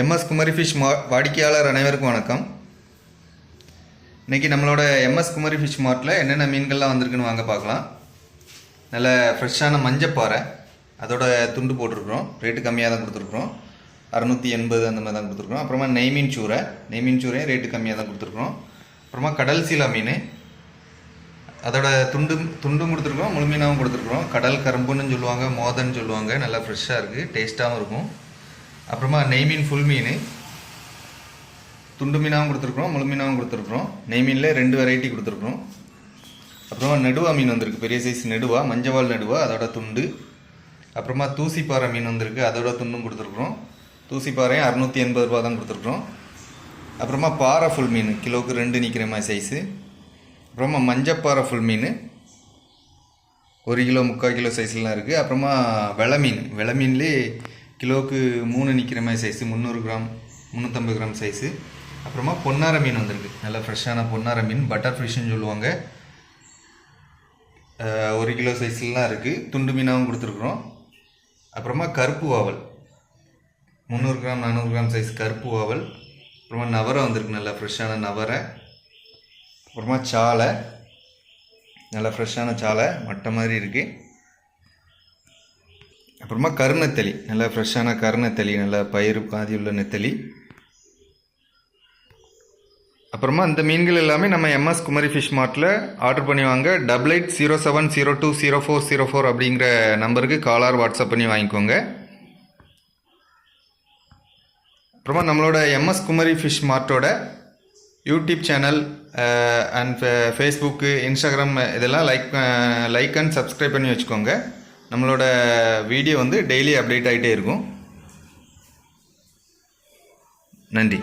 MS Kumari fish மா வாடிக்கையாளர் அனைவருக்கும் வணக்கம். இன்றைக்கி நம்மளோட எம்எஸ் குமரி ஃபிஷ் மார்ட்டில் என்னென்ன மீன்கள்லாம் வந்திருக்குன்னு வாங்க பார்க்கலாம். நல்ல ஃப்ரெஷ்ஷான மஞ்சப்பாறை அதோட துண்டு போட்டிருக்கிறோம். ரேட்டு கம்மியாக தான் கொடுத்துருக்குறோம். அறநூற்றி எண்பது அந்த மாதிரி தான் கொடுத்துருக்குறோம். அப்புறமா நெய்மீன் சூரை நெய்மீன் சூரையும் ரேட்டு கம்மியாக தான் கொடுத்துருக்குறோம். அப்புறமா கடல் சீலா மீன் அதோட துண்டும் துண்டும் கொடுத்துருக்கோம் முழுமீனாகவும் கொடுத்துருக்குறோம். கடல் கரும்புன்னு சொல்லுவாங்க மோதன்னு சொல்லுவாங்க. நல்லா ஃப்ரெஷ்ஷாக இருக்குது டேஸ்ட்டாகவும் இருக்கும். அப்புறமா நெய் மீன் ஃபுல் மீன். துண்டு மீனாகவும் கொடுத்துருக்குறோம் முழு மீனாகவும் கொடுத்துருக்குறோம். நெய் மீனில் ரெண்டு வெரைட்டி கொடுத்துருக்குறோம். அப்புறமா நெடுவா மீன் வந்திருக்கு பெரிய சைஸ் நெடுவா மஞ்சவால் நெடுவா அதோட துண்டு. அப்புறமா தூசிப்பாறை மீன் வந்திருக்கு அதோட துண்டும் கொடுத்துருக்குறோம். தூசிப்பாறையும் அறநூற்றி எண்பது ரூபா தான் கொடுத்துருக்குறோம். அப்புறமா பாறை ஃபுல் மீன் கிலோவுக்கு ரெண்டு நிற்கிற மாதிரி சைஸு அப்புறமா மஞ்சப்பாறை ஃபுல் மீன். ஒரு கிலோ முக்கால் கிலோ சைஸ்லாம் இருக்குது அப்புறமா வெள மீன். வெள மீன்லேயே கிலோவுக்கு மூணு நிற்கிற மாதிரி சைஸு முந்நூறு கிராம் முந்நூற்றம்பது கிராம் சைஸு அப்புறமா பொன்னார மீன் வந்திருக்கு. நல்லா ஃப்ரெஷ்ஷான பொன்னார மீன். பட்டர் ஃபிஷ்ஷுன்னு சொல்லுவாங்க. ஒரு கிலோ சைஸ்லாம் இருக்குது துண்டு மீனாகவும் கொடுத்துருக்குறோம். அப்புறமா கருப்பு வாவல். முந்நூறு கிராம் நானூறு கிராம் சைஸ் கருப்பு வாவல். அப்புறமா நவரை வந்திருக்கு. நல்லா ஃப்ரெஷ்ஷான நவரை. அப்புறமா சாலை. நல்லா ஃப்ரெஷ்ஷான சாலை. மட்டை மாதிரி இருக்குது அப்புறமா கருணத்தளி நல்லா ஃப்ரெஷ்ஷான கருணத்தளி நல்லா பயிர் பாதி உள்ள நெத்தலி. அப்புறமா இந்த மீன்கள் எல்லாமே நம்ம எம்எஸ் குமரி ஃபிஷ் மார்ட்டில் ஆர்டர் பண்ணி வாங்க. Double eight zero seven zero two zero four zero four அப்படிங்கிற நம்பருக்கு காலார் வாட்ஸ்அப் பண்ணி வாங்கிக்கோங்க. அப்புறமா நம்மளோட MS Kumari fish மார்ட்டோட YouTube channel and Facebook Instagram இதெல்லாம் லைக் லைக் அண்ட் சப்ஸ்கிரைப் பண்ணி வச்சுக்கோங்க. நம்மளோட வீடியோ வந்து டெய்லி அப்டேட் ஆகிட்டே இருக்கும். நன்றி.